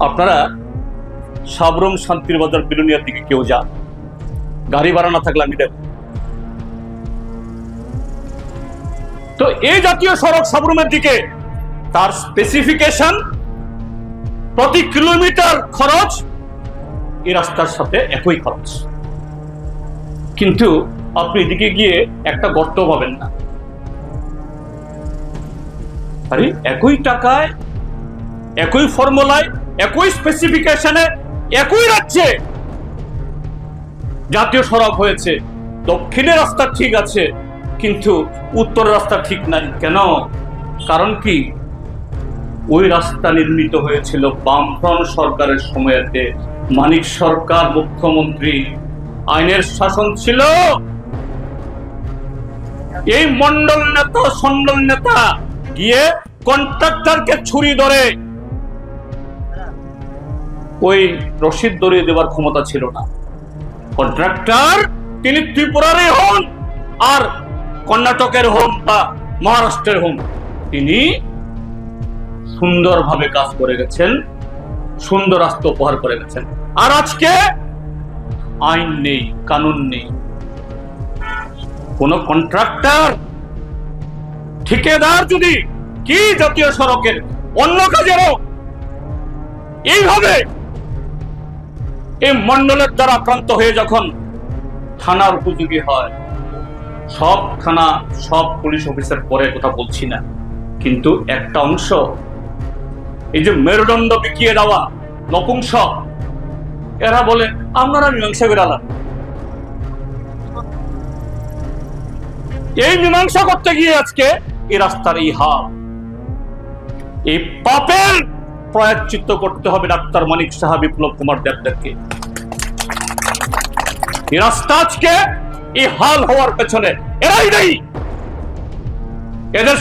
আপনারা সাবরম শান্তির বাজার বিলুনিয়ার দিকে কেউ যান। গাড়ি ভাড়া না থাকলে আমি দেব। তো এই জাতীয় সড়ক সাবরুমের দিকে তার স্পেসিফিকেশন প্রতি কিলোমিটার খরচ এই রাস্তার সাথে একই খরচ। কিন্তু আপনি এদিকে গিয়ে একটা গর্ত পাবেন না। আরে, একই টাকায়, একই ফর্মুলায় একই স্পেসিফিকেশনে একই রাজ্যে জাতীয় সড়ক হয়েছে। দক্ষিণের রাস্তা ঠিক আছে, কিন্তু উত্তরের রাস্তা ঠিক নাই। কেন? কারণ কি? ওই রাস্তা নির্মিত হয়েছিল বামফ্রন্ট সরকারের সময়তে। মানিক সরকার মুখ্যমন্ত্রী, আইনের শাসন ছিল। এই মন্ডল নেতা সন্ডল নেতা গিয়ে কন্ট্রাক্টরকে ছুরি ধরে ওই রসিদ ধরিয়ে দেওয়ার ক্ষমতা ছিল না। কন্ট্রাক্টর তিনি ত্রিপুরারই হন আর কর্ণাটকের হন বা মহারাষ্ট্রের হন। তিনি সুন্দরভাবে কাজ করে গেছেন, সুন্দর রাস্তা উপহার করে গেছেন। আর আজকে আইন নেই, কানুন নেই। কোন কন্ট্রাক্টর ঠিকাদার যদি কি জাতীয় সড়কের অন্য কাজেরও, এইভাবে এই মন্ডলের দ্বারা আক্রান্ত হয়ে যখন থানার উপযোগী হয়, সব থানা, সব পুলিশ অফিসার পরে কথা বলছি না। কিন্তু একটা অংশ, এই যে মেরুদণ্ড বিকিয়ে দেওয়া নপুংসক এরা বলে, আপনারা মীমাংসা আলাম এই মীমাংসা করতে গিয়ে আজকে এই রাস্তার এই হাল, এই পাপের প্রায়শ্চিত্ত করতে হবে ডাক্তার মানিক সাহা বিপ্লব কুমার দেবদেবকে। এই রাস্তা আজকে এই হাল হওয়ার পেছনে। এরাই নেই। এদের